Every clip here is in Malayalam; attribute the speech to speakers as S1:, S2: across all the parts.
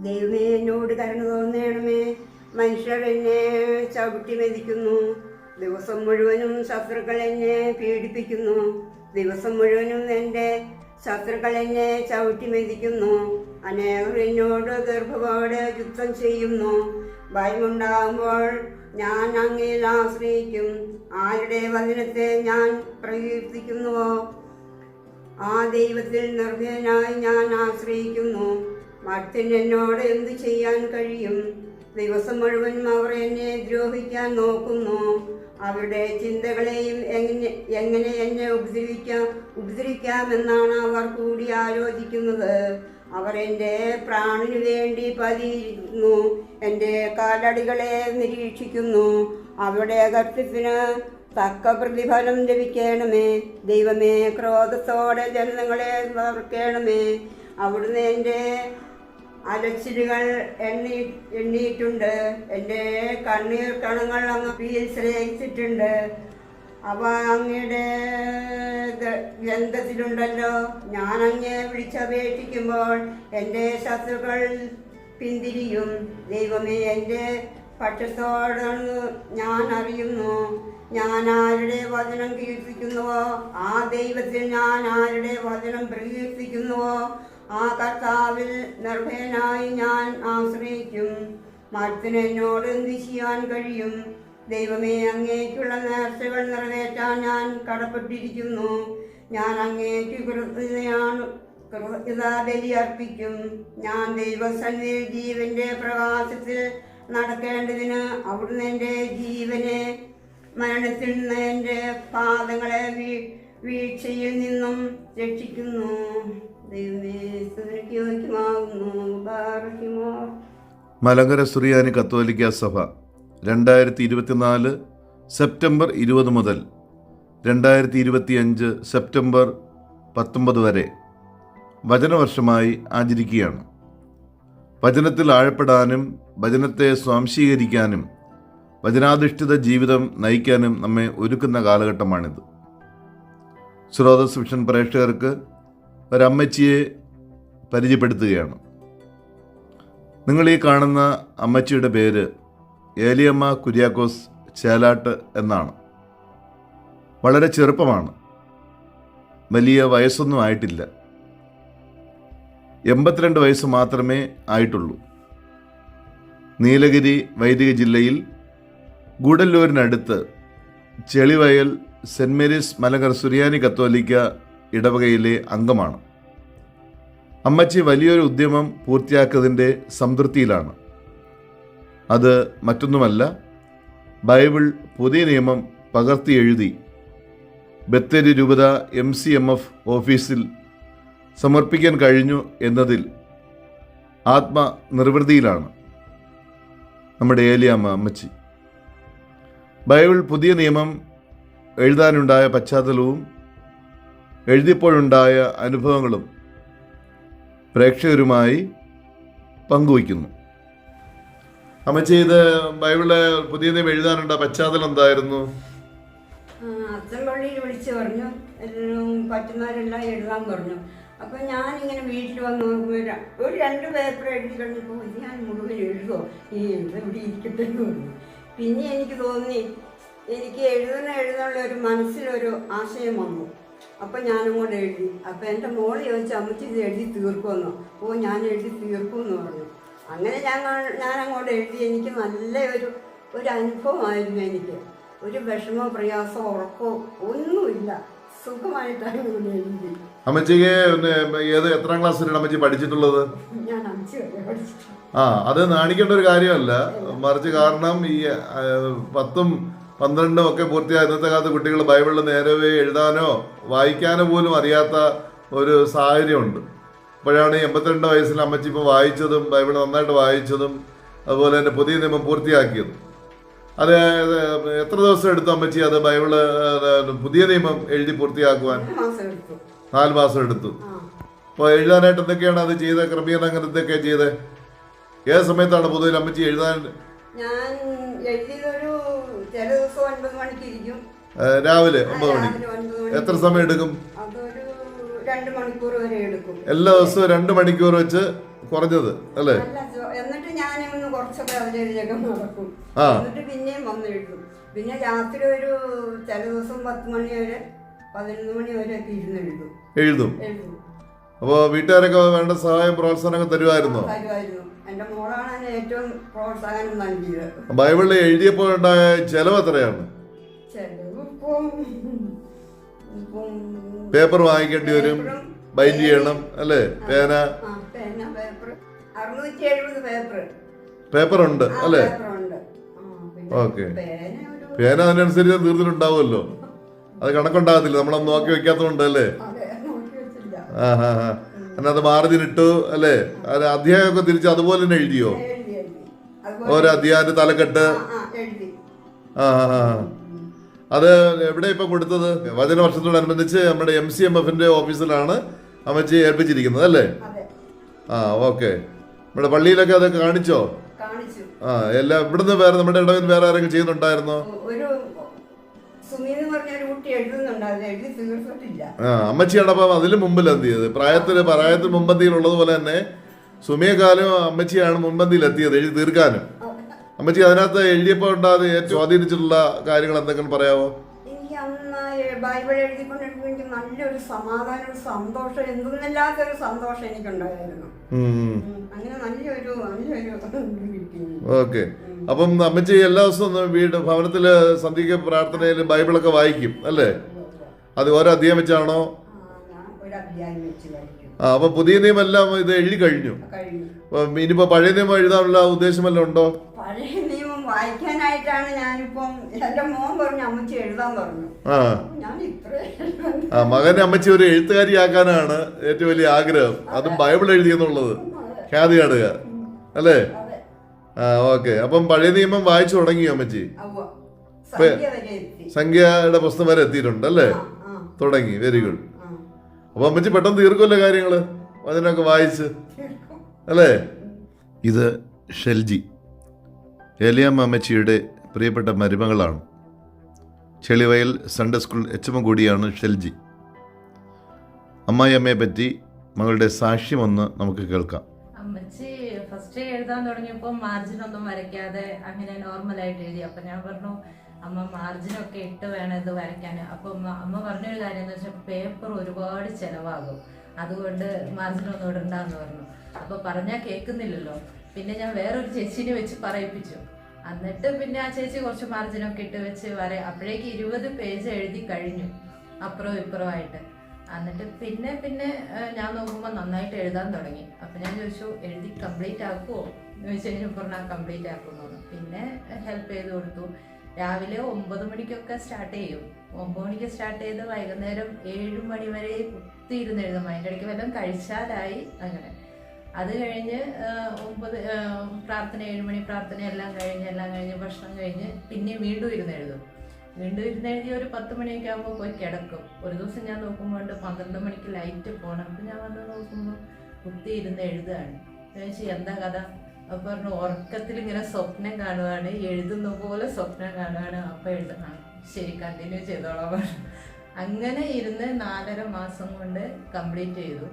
S1: ദൈവമേ എന്നോട് കരുണ തോന്നണമേ. മനുഷ്യർ എന്നെ ചവിട്ടി മെതിക്കുന്നു. ദിവസം മുഴുവനും ശത്രുക്കൾ എന്നെ പീഡിപ്പിക്കുന്നു. ദിവസം മുഴുവനും എന്റെ ശത്രുക്കൾ എന്നെ ചവിട്ടി മെതിക്കുന്നു. അനേകർ എന്നോട് ഗർഭപാട് യുദ്ധം ചെയ്യുന്നു. ഭയമുണ്ടാകുമ്പോൾ ഞാൻ അങ്ങയിൽ ആശ്രയിക്കും. ആരുടെ വചനത്തെ ഞാൻ പ്രകീർത്തിക്കുന്നുവോ? ആ ദൈവത്തിൽ നിർഭയനായി ഞാൻ ആശ്രയിക്കുന്നു. മറ്റിന് എന്നോട് എന്തു ചെയ്യാൻ കഴിയും? ദിവസം മുഴുവൻ അവർ എന്നെ ദ്രോഹിക്കാൻ നോക്കുന്നു. അവരുടെ ചിന്തകളെയും എങ്ങനെ എങ്ങനെ എന്നെ ഉപദ്രവിക്കാം ഉപദ്രവിക്കാമെന്നാണ് അവർ കൂടി ആലോചിക്കുന്നത്. അവർ എന്റെ പ്രാണിനു വേണ്ടി പതിയിരുന്നു. എന്റെ കാലടികളെ നിരീക്ഷിക്കുന്നു. അവരുടെ കർത്തൃത്തിന് തക്ക പ്രതിഫലം ലഭിക്കണമേ. ദൈവമേ ക്രോധത്തോടെ ജനങ്ങളെ തകർക്കണമേ അവിടുന്ന് എന്റെ അലച്ചിലുകൾ എണ്ണി എണ്ണിയിട്ടുണ്ട്. എന്റെ കണ്ണീർ കണങ്ങൾ അങ്ങ് പീൽശ്രയിച്ചിട്ടുണ്ട്. അവ അങ്ങയുടെ ഗ്രന്ഥത്തിലുണ്ടല്ലോ. ഞാൻ അങ്ങേ വിളിച്ചപേക്ഷിക്കുമ്പോൾ എന്റെ ശത്രുക്കൾ പിന്തിരിയും. ദൈവമേ എന്റെ പക്ഷത്തോടാണ് ഞാൻ അറിയുന്നു. ഞാൻ ആരുടെ വചനം കീർത്തിക്കുന്നുവോ? ആ ദൈവത്തിൽ ഞാൻ ആരുടെ വചനം പ്രകീർത്തിക്കുന്നുവോ? ആ കർത്താവിൽ നിർഭയനായി ഞാൻ ആശ്രയിക്കും. മരത്തിന് എന്നോട് എന്ത് ചെയ്യാൻ കഴിയും? ദൈവമേ അങ്ങേക്കുള്ള നേർച്ചകൾ നിറവേറ്റാൻ ഞാൻ കടപ്പെട്ടിരിക്കുന്നു. ഞാൻ അങ്ങേക്ക് കൃതയാണ് കൃതജ്ഞതാ ബലി അർപ്പിക്കും. ഞാൻ ദൈവസന്നിധിയിൽ ജീവന്റെ പ്രകാശത്തിൽ നടക്കേണ്ടതിന് അവിടുന്ന് എന്റെ ജീവനെ മരണത്തിൽ നിന്ന് എന്റെ പാദങ്ങളെ വീഴ്ചയിൽ നിന്നും രക്ഷിക്കുന്നു.
S2: മലങ്കര സുറിയാനി കത്തോലിക്ക സഭ രണ്ടായിരത്തി ഇരുപത്തിനാല് സെപ്റ്റംബർ ഇരുപത് മുതൽ രണ്ടായിരത്തി ഇരുപത്തിയഞ്ച് സെപ്റ്റംബർ പത്തൊമ്പത് വരെ വചനവർഷമായി ആചരിക്കുകയാണ്. വചനത്തിൽ ആഴപ്പെടാനും വചനത്തെ സ്വാംശീകരിക്കാനും വചനാധിഷ്ഠിത ജീവിതം നയിക്കാനും നമ്മെ ഒരുക്കുന്ന കാലഘട്ടമാണിത്. ശ്രോതസ് വിഷൻ പ്രേക്ഷകർക്ക് ഒരമ്മച്ചിയെ പരിചയപ്പെടുത്തുകയാണ്. നിങ്ങൾ ഈ കാണുന്ന അമ്മച്ചിയുടെ പേര് ഏലിയമ്മ കുര്യാക്കോസ് ചേലാട്ട് എന്നാണ്. വളരെ ചെറുപ്പമാണ്. വലിയ വയസ്സൊന്നും ആയിട്ടില്ല. എൺപത്തിരണ്ട് വയസ്സ് മാത്രമേ ആയിട്ടുള്ളൂ. നീലഗിരി വൈദിക ജില്ലയിൽ ഗൂഡല്ലൂരിനടുത്ത് ചെളിവയൽ സെന്റ് മേരീസ് മലങ്കർ സുറിയാനി കത്തോലിക്ക ഇടവകയിലെ അംഗമാണ്. അമ്മച്ചി വലിയൊരു ഉദ്യമം പൂർത്തിയാക്കിയതിന്റെ സംതൃപ്തിയിലാണ്. അത് മറ്റൊന്നുമല്ല ബൈബിൾ പുതിയ നിയമം പകർത്തി എഴുതി ബത്തേരി രൂപത എം സി എം എഫ് ഓഫീസിൽ സമർപ്പിക്കാൻ കഴിഞ്ഞു എന്നതിൽ ആത്മനിർവൃതിയിലാണ് നമ്മുടെ ഏലിയാമ്മ അമ്മച്ചി. ബൈബിൾ പുതിയ നിയമം എഴുതാനുണ്ടായ പശ്ചാത്തലവും എഴുതിയപ്പോഴുണ്ടായ അനുഭവങ്ങളും പ്രേക്ഷകരുമായി പങ്കുവയ്ക്കുന്നു. അമ്മച്ചി ഇത് ബൈബിൾ പുതിയ നിയമം എഴുതാനുണ്ട. പശ്ചാത്തലം എന്തായിരുന്നു?
S1: അച്ഛൻ പള്ളിയിൽ വിളിച്ചു പറഞ്ഞു. പറ്റുന്നവരെല്ലാം എഴുതാൻ പറഞ്ഞു. അപ്പൊ ഞാനിങ്ങനെ വീട്ടിൽ വന്ന് നോക്കുമ്പോൾ ഒരു രണ്ട് പേപ്പർ എഴുതി കഴിഞ്ഞപ്പോൾ ഞാൻ മുഴുവൻ എഴുതുമോ ഈ എഴുതെവിടെ ഇരിക്കട്ടെ പിന്നെ എനിക്ക് തോന്നി എനിക്ക് എഴുതുന്ന എഴുതാനുള്ള ഒരു മനസ്സിലൊരു ആശയം വന്നു. അപ്പം ഞാനങ്ങോട്ട് എഴുതി. അപ്പം എന്റെ മോൾ ചോദിച്ചു അമ്മച്ചി ഇത് എഴുതി തീർക്കുമെന്നോ? ഓ ഞാൻ എഴുതി തീർക്കുമെന്ന് പറഞ്ഞു. അങ്ങനെ ഞാൻ ഞാൻ അങ്ങോട്ട് എഴുതി. എനിക്ക് നല്ല ഒരു ഒരു അനുഭവമായിരുന്നു എനിക്ക്. ഒരു വിഷമോ പ്രയാസമോ ഉറക്കോ ഒന്നുമില്ല. സുഖമായിട്ടാണ് ഇവിടെ എഴുതി.
S2: അമ്മച്ചിക്ക് ഏത് എത്രാം ക്ലാസ് വരെയാണ് അമ്മച്ചി പഠിച്ചിട്ടുള്ളത്?
S1: ഞാൻ അഞ്ച് വരെ പഠിച്ചിട്ടുണ്ട്.
S2: ആ അത് നാണിക്കേണ്ട ഒരു കാര്യമല്ല. മറിച്ച് കാരണം ഈ പത്തും പന്ത്രണ്ടും ഒക്കെ പൂർത്തിയായ ഇന്നത്തെ കാലത്ത് കുട്ടികൾ ബൈബിളിൽ നേരവേ എഴുതാനോ വായിക്കാനോ പോലും അറിയാത്ത ഒരു സാഹചര്യമുണ്ട്. ഇപ്പോഴാണ് എൺപത്തിരണ്ട് വയസ്സിൽ അമ്മച്ചി ഇപ്പോൾ വായിച്ചതും ബൈബിൾ നന്നായിട്ട് വായിച്ചതും അതുപോലെ തന്നെ പുതിയ നിയമം പൂർത്തിയാക്കിയതും. അത് എത്ര ദിവസം എടുത്തു അമ്മച്ചി അത് ബൈബിൾ പുതിയ നിയമം എഴുതി പൂർത്തിയാക്കുവാൻ? നാല് മാസം എടുത്തു. അപ്പോൾ എഴുതാനായിട്ട് എന്തൊക്കെയാണ് അത് ചെയ്ത ക്രമീകരണം അങ്ങനെ എന്തൊക്കെയാണ് ചെയ്തത്? ഏത് സമയത്താണ് പൊതുവിൽ അമ്മച്ചി എഴുതാൻ
S1: ഞാൻ എഴുതിയതൊരു ചില ദിവസം ഒൻപത് മണിക്ക് ഇരിക്കും
S2: ആ, രാവിലെ ഒമ്പത്
S1: മണി.
S2: എത്ര സമയം എടുക്കും? എല്ലാ ദിവസവും രണ്ട് മണിക്കൂർ വെച്ച് കുറഞ്ഞത് അല്ലേ?
S1: എന്നിട്ട് ഞാൻ ഒന്ന് കുറച്ചൊക്കെ അതിലേക്ക് നടക്കും.
S2: ആ.
S1: എന്നിട്ട് പിന്നെയും വന്ന് എഴുതും. പിന്നെ രാത്രി ഒരു ചില ദിവസം പത്ത് മണി വരെ പതിനൊന്ന് മണി വരെ ഒക്കെ ഇരുന്ന് എഴുതും.
S2: എഴുതും. അപ്പോൾ വീട്ടുകാരൊക്കെ വേണ്ട സഹായം പ്രോത്സാഹനമൊക്കെ തരുമായിരുന്നോ
S1: തരുമായിരുന്നു ഏറ്റവും പ്രോത്സാഹനം നൽകിയത്.
S2: ബൈബിളിൽ എഴുതിയപ്പോൾ ഉണ്ടായ ചെലവ് എത്രയാണ്?
S1: ഇപ്പം
S2: പേപ്പർ വാങ്ങിക്കേണ്ടി വരും. ബൈൻഡ് ചെയ്യണം അല്ലേ? പേന?
S1: ആ പേന പേപ്പർ. അറുന്നൂറ്റി എഴുപത് പേപ്പർ
S2: പേപ്പർ ഉണ്ട്
S1: ആ,
S2: അല്ലേ?
S1: പേപ്പറുണ്ട്. ആ, പിന്നെ
S2: ഓക്കേ.
S1: പേന ഒരു
S2: പേന അതിനനുസരിച്ച് തീർത്തിട്ടുണ്ടാവുമല്ലോ അത് കണക്കുണ്ടാകത്തില്ല. നമ്മളൊന്നും നോക്കി വെക്കാത്തതുകൊണ്ട് അല്ലേ?
S1: അതെ നോക്കി വെച്ചില്ല.
S2: ആ ഹാ ഹാ. അതിനകത്ത് മാർജിൻ ഇട്ടു അല്ലേ? അത് അധ്യായമൊക്കെ തിരിച്ച് അതുപോലെ തന്നെ എഴുതിയോ? ഓരോ അധ്യായത്തിന്റെ തലക്കെട്ട്.
S1: ആ.
S2: അത് എവിടെ ഇപ്പൊ കൊടുത്തത്? വചന വർഷത്തോടനുബന്ധിച്ച് നമ്മുടെ എം സി എം എഫിന്റെ ഓഫീസിലാണ് അമ്മച്ചി ഏൽപ്പിച്ചിരിക്കുന്നത് അല്ലേ? ആ ഓക്കെ. നമ്മുടെ പള്ളിയിലൊക്കെ അത് കാണിച്ചോ? ആ എല്ലാം ഇവിടുന്ന് വേറെ നമ്മുടെ ഇടവിൽ വേറെ ആരെങ്കിലും ചെയ്യുന്നുണ്ടായിരുന്നോ? ആ അമ്മച്ചിയാണ് അപ്പം അതിന് മുമ്പിൽ എന്ത് ചെയ്തത്? പ്രായത്തിൽ പ്രായത്തിൽ മുമ്പന്തിയിലുള്ളതുപോലെ തന്നെ സുമിയെക്കാലം അമ്മച്ചിയാണ് മുൻപന്തിയിൽ എത്തിയത് എഴുതി തീർക്കാനും. അമ്മച്ചി അതിനകത്ത് എഴുതിയപ്പോൾ ഉണ്ടാകുന്ന ഏറ്റവും സ്വാധീനിച്ചിട്ടുള്ള കാര്യങ്ങൾ എന്തെങ്കിലും പറയാമോ
S1: എനിക്ക് അന്ന് ബൈബിൾ എഴുതിക്കൊണ്ടിരിക്കുമ്പോൾ എനിക്ക് നല്ലൊരു സമാധാനം ഒരു സന്തോഷം എന്തെന്നില്ലാത്തൊരു സന്തോഷം എനിക്കുണ്ടായിരുന്നു. അങ്ങനെ നല്ലൊരു നല്ലൊരു
S2: ഓക്കെ. അപ്പം അമ്മച്ചി എല്ലാ ദിവസവും വീട് ഭവനത്തിൽ സന്ധിക്ക പ്രാർത്ഥനയിൽ ബൈബിളൊക്കെ വായിക്കും അല്ലേ? അത് ഓരോ അധ്യായം വെച്ചാണോ?
S1: ഞാൻ ഒരു അധ്യായം വെച്ച് കഴിക്കും
S2: ആ അപ്പൊ പുതിയ നിയമം എല്ലാം ഇത് എഴുതി കഴിഞ്ഞു. ഇനിയിപ്പോ പഴയ നിയമം എഴുതാനുള്ള ഉദ്ദേശം വല്ലതും ഉണ്ടോ?
S1: പഴയ നിയമം വായിക്കാനായിട്ടാണ് ഞാനിപ്പം എന്റെ മോൻ പറഞ്ഞു അമ്മച്ചി എഴുതാൻ പറഞ്ഞു.
S2: ആ. മകനെ അമ്മച്ചി ഒരു എഴുത്തുകാരിയാക്കാനാണ് ഏറ്റവും വലിയ ആഗ്രഹം. അതും ബൈബിൾ എഴുതിയെന്നുള്ളത്. ഖ്യാതി കാണുക. അല്ലേ? ആ ഓക്കെ. അപ്പം പഴയ നിയമം വായിച്ചു തുടങ്ങിയോ അമ്മച്ചി. സംഖ്യയുടെ പുസ്തകം വരെ എത്തിയിട്ടുണ്ട് അല്ലേ? തുടങ്ങി. വെരി ഗുഡ് അപ്പൊ അമ്മച്ചി പെട്ടെന്ന് തീർക്കുമല്ലോ കാര്യങ്ങൾ. അതിനൊക്കെ വായിച്ച്. അല്ലേ? ഇത് ഷെൽജി. ഏലിയാമ്മ അമ്മച്ചിയുടെ പ്രിയപ്പെട്ട മരുമകളാണ്. Chelivayal Sunday school H M കൂടിയാണ് ഷെൽജി. അമ്മായിയമ്മയെ പറ്റി മകളുടെ സാക്ഷ്യം ഒന്ന് നമുക്ക് കേൾക്കാം.
S3: അമ്മച്ചി ഫസ്റ്റ് എഴുതാൻ തുടങ്ങിയപ്പോൾ മാർജിൻ ഒന്നും വരയ്ക്കാതെ അങ്ങനെ നോർമലായിട്ട് എഴുതി. അപ്പൊ ഞാൻ പറഞ്ഞു അമ്മ മാർജിനൊക്കെ ഇട്ട് വേണം ഇത് വരയ്ക്കാൻ. അപ്പൊ അമ്മ പറഞ്ഞൊരു കാര്യം എന്ന് വെച്ചാൽ പേപ്പർ ഒരുപാട് ചെലവാകും. അതുകൊണ്ട് മാർജിൻ ഒന്നും ഇടണ്ടെന്ന് പറഞ്ഞു. അപ്പൊ പറഞ്ഞാൽ കേൾക്കുന്നില്ലല്ലോ പിന്നെ ഞാൻ വേറൊരു ചേച്ചിനെ വെച്ച് പറയിപ്പിച്ചു. എന്നിട്ട് പിന്നെ ആ ചേച്ചി കുറച്ച് മാർജിനൊക്കെ ഇട്ട് വെച്ച് വര അപ്പോഴേക്ക് ഇരുപത് പേജ് എഴുതി കഴിഞ്ഞു അപ്പുറവും ഇപ്പുറമായിട്ട് എന്നിട്ട് പിന്നെ പിന്നെ ഞാൻ നോക്കുമ്പോൾ നന്നായിട്ട് എഴുതാൻ തുടങ്ങി. അപ്പം ഞാൻ ചോദിച്ചു എഴുതി കംപ്ലീറ്റ് ആക്കുമോ എന്ന് ചോദിച്ചു കഴിഞ്ഞപ്പോൾ കംപ്ലീറ്റ് ആക്കുമെന്ന് പറഞ്ഞു. പിന്നെ ഹെൽപ്പ് ചെയ്ത് കൊടുത്തു. രാവിലെ ഒമ്പത് മണിക്കൊക്കെ സ്റ്റാർട്ട് ചെയ്യും. ഒമ്പത് മണിക്ക് സ്റ്റാർട്ട് ചെയ്ത് വൈകുന്നേരം ഏഴ് മണി വരെ കുത്തിയിരുന്ന് എഴുതും. അതിന്റെ ഇടയ്ക്ക് വല്ലതും കഴിച്ചാലായി അങ്ങനെ. അത് കഴിഞ്ഞ് ഒമ്പത് പ്രാർത്ഥന ഏഴ് മണി പ്രാർത്ഥന എല്ലാം കഴിഞ്ഞ് എല്ലാം കഴിഞ്ഞ് ഭക്ഷണം കഴിഞ്ഞ് പിന്നെ വീണ്ടും ഇരുന്ന് എഴുതും. വീണ്ടും ഇരുന്ന് എഴുതി ഒരു പത്ത് മണിയൊക്കെ ആകുമ്പോൾ പോയി കിടക്കും. ഒരു ദിവസം ഞാൻ നോക്കുമ്പോൾ പന്ത്രണ്ട് മണിക്ക് ലൈറ്റ് പോകണം അപ്പം ഞാൻ വന്ന് നോക്കുമ്പോൾ കുത്തി ഇരുന്ന് എഴുതുകയാണ് എന്താ കഥ? അപ്പോൾ പറഞ്ഞു ഉറക്കത്തിൽ ഇങ്ങനെ സ്വപ്നം കാണുവാണ് എഴുതുന്ന പോലെ സ്വപ്നം കാണുവാണ്. അപ്പം എഴുതുന്നതാണ് ശരി കണ്ടിന്യൂ ചെയ്തോളാം പറഞ്ഞു അങ്ങനെ ഇരുന്ന് നാലര മാസം കൊണ്ട് കംപ്ലീറ്റ് ചെയ്തു.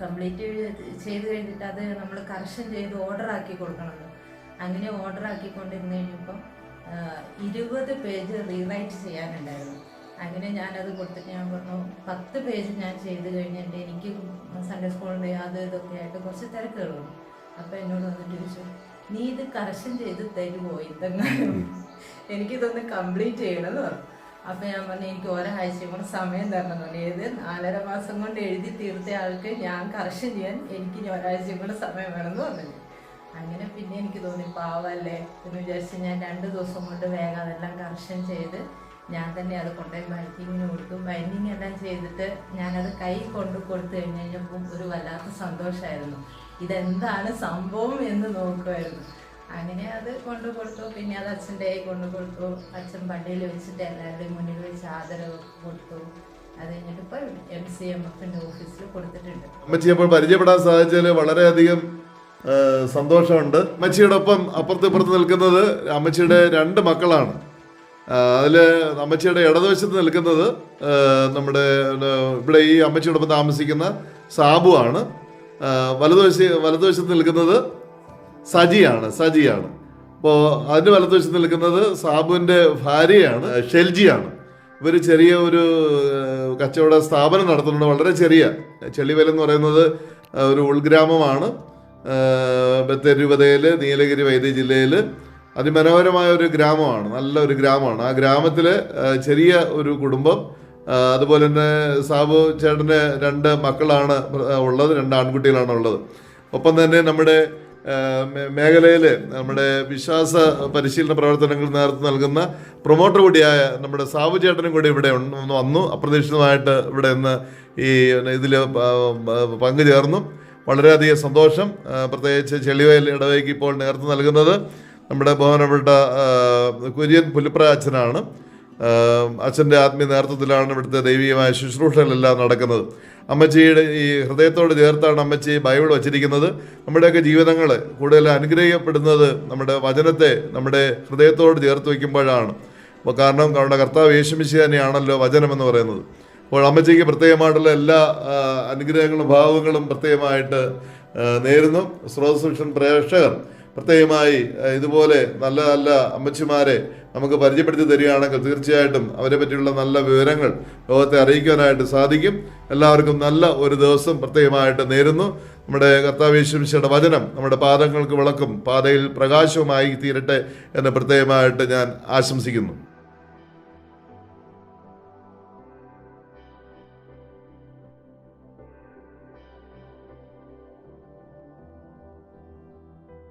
S3: കംപ്ലീറ്റ് ചെയ്ത് കഴിഞ്ഞിട്ട് അത് നമ്മൾ കറക്ഷൻ ചെയ്ത് ഓർഡർ ആക്കി കൊടുക്കണം അങ്ങനെ ഓർഡർ ആക്കി കൊണ്ടിരുന്ന് കഴിഞ്ഞപ്പം ഇരുപത് പേജ് റീറൈറ്റ് ചെയ്യാനുണ്ടായിരുന്നു. അങ്ങനെ ഞാനത് കൊടുത്തിട്ട് ഞാൻ പറഞ്ഞു പത്ത് പേജ് ഞാൻ ചെയ്ത് കഴിഞ്ഞിട്ട് എനിക്ക് സൺഡേ സ്കൂളിന്റെ അത് ഇതൊക്കെ ആയിട്ട് കുറച്ച് തിരക്കുകൾ അപ്പോൾ എന്നോട് വന്നിട്ട് ചോദിച്ചു നീ ഇത് കറക്ഷൻ ചെയ്ത് തരുമോ ഇതെങ്ങാനും എനിക്കിതൊന്ന് കംപ്ലീറ്റ് ചെയ്യണമെന്ന് പറഞ്ഞു. ഞാൻ പറഞ്ഞു എനിക്ക് ഒരാഴ്ചയും കൂടെ സമയം തരണം പറഞ്ഞു. ഏത് നാലര മാസം കൊണ്ട് എഴുതി തീർത്ത ആൾക്ക് ഞാൻ കറക്ഷൻ ചെയ്യാൻ എനിക്ക് ഒരാഴ്ചയും കൂടെ സമയം വേണമെന്ന് പറഞ്ഞു. അങ്ങനെ പിന്നെ എനിക്ക് തോന്നി പാവല്ലേ എന്ന് വിചാരിച്ച് ഞാൻ രണ്ട് ദിവസം കൊണ്ട് വേഗം അതെല്ലാം കറക്ഷൻ ചെയ്ത് ഞാൻ തന്നെ അത് കൊണ്ടുപോയി ബൈക്കിങ്ങിന് കൊടുത്തു. ബൈൻഡിങ് എല്ലാം ചെയ്തിട്ട് ഞാനത് കൈ കൊണ്ട് കൊടുത്തു കഴിഞ്ഞ് കഴിഞ്ഞപ്പോൾ ഒരു വല്ലാത്ത സന്തോഷമായിരുന്നു ഇതെന്താണ് സംഭവം എന്ന് നോക്കുമായിരുന്നു അങ്ങനെ അത് കൊണ്ടു കൊടുത്തു. പിന്നെ അത് അച്ഛന്റെ കൊണ്ടു കൊടുത്തു. അച്ഛൻ പള്ളിയിൽ വെച്ചിട്ട് എല്ലാവരുടെയും മുന്നിൽ വെച്ച് ആദരവ് കൊടുത്തു.
S2: അമ്മച്ചി അപ്പോൾ പരിചയപ്പെടാൻ സാധിച്ചതിൽ വളരെയധികം സന്തോഷമുണ്ട്. അമ്മച്ചിയുടെ ഒപ്പം അപ്പുറത്ത് ഇപ്പുറത്ത് നിൽക്കുന്നത് അമ്മച്ചിയുടെ രണ്ട് മക്കളാണ്. അതിൽ അമ്മച്ചിയുടെ ഇടതുവശത്ത് നിൽക്കുന്നത് നമ്മുടെ ഇവിടെ ഈ അമ്മച്ചിയോടൊപ്പം താമസിക്കുന്ന സാബു ആണ് വലതുവശ വലതുവശത്ത് നിൽക്കുന്നത് സജിയാണ് സജിയാണ്. അപ്പോൾ അതിന്റെ വലതുവശത്ത് നിൽക്കുന്നത് സാബുവിന്റെ ഭാര്യയാണ് ഷെൽജിയാണ്. ഇവർ ചെറിയ ഒരു കച്ചവട സ്ഥാപനം നടത്തുന്നുണ്ട് വളരെ ചെറിയ. ചെളിവല എന്ന് പറയുന്നത് ഒരു ഉൾഗ്രാമമാണ് ബത്തേരി രൂപതയിൽ നീലഗിരി വൈദ്യ ജില്ലയിൽ അതിമനോഹരമായ ഒരു ഗ്രാമമാണ് നല്ല ഒരു ഗ്രാമമാണ്. ആ ഗ്രാമത്തിൽ ചെറിയ ഒരു കുടുംബം അതുപോലെ തന്നെ സാബു ചേട്ടന് രണ്ട് മക്കളാണ് ഉള്ളത്. രണ്ട് ആൺകുട്ടികളാണ് ഉള്ളത്. ഒപ്പം തന്നെ നമ്മുടെ മേഖലയിൽ നമ്മുടെ വിശ്വാസ പരിശീലന പ്രവർത്തനങ്ങൾ നേതൃത്വം നൽകുന്ന പ്രൊമോട്ടർ കൂടിയായ നമ്മുടെ സാബു ചേട്ടനും കൂടി ഇവിടെ വന്നു. അപ്രതീക്ഷിതമായിട്ട് ഇവിടെ നിന്ന് ഈ ഇതിൽ പങ്കുചേർന്നു. വളരെയധികം സന്തോഷം. പ്രത്യേകിച്ച് ചെളിവയൽ ഇടവയ്ക്ക് ഇപ്പോൾ നേതൃത്വം നൽകുന്നത് നമ്മുടെ ബഹുമാനപ്പെട്ട കുര്യൻ പുലിപ്ര അച്ഛനാണ്. ആഹ് അച്ഛന്റെ ആത്മീയ നേതൃത്വത്തിലാണ് ഇവിടുത്തെ ദൈവികമായ ശുശ്രൂഷകളെല്ലാം നടക്കുന്നത്. അമ്മച്ചിയുടെ ഈ ഹൃദയത്തോട് ചേർത്താണ് അമ്മച്ചി ബൈബിൾ വച്ചിരിക്കുന്നത്. നമ്മുടെയൊക്കെ ജീവിതങ്ങൾ കൂടുതൽ അനുഗ്രഹിക്കപ്പെടുന്നത് നമ്മുടെ വചനത്തെ നമ്മുടെ ഹൃദയത്തോട് ചേർത്ത് വയ്ക്കുമ്പോഴാണ്. അപ്പോൾ കാരണം നമ്മുടെ കർത്താവ് യേശുമിശി തന്നെയാണല്ലോ വചനം എന്ന് പറയുന്നത്. അപ്പോൾ അമ്മച്ചിക്ക് പ്രത്യേകമായിട്ടുള്ള എല്ലാ അനുഗ്രഹങ്ങളും ഭാവങ്ങളും പ്രത്യേകമായിട്ട് നേരുന്നു. സ്രോതസൂക്ഷൻ പ്രേക്ഷകർ. പ്രത്യേകമായി ഇതുപോലെ നല്ല നല്ല അമ്മച്ചിമാരെ നമുക്ക് പരിചയപ്പെടുത്തി തരികയാണെങ്കിൽ തീർച്ചയായിട്ടും അവരെ പറ്റിയുള്ള നല്ല വിവരങ്ങൾ ലോകത്തെ അറിയിക്കാനായിട്ട് സാധിക്കും. എല്ലാവർക്കും നല്ല ഒരു ദിവസം പ്രത്യേകമായിട്ട് നേരുന്നു. നമ്മുടെ കർത്താവേശ്വരിശയുടെ വചനം നമ്മുടെ പാദങ്ങൾക്ക് വിളക്കും പാതയിൽ പ്രകാശവുമായി തീരട്ടെ എന്ന് പ്രത്യേകമായിട്ട് ഞാൻ ആശംസിക്കുന്നു.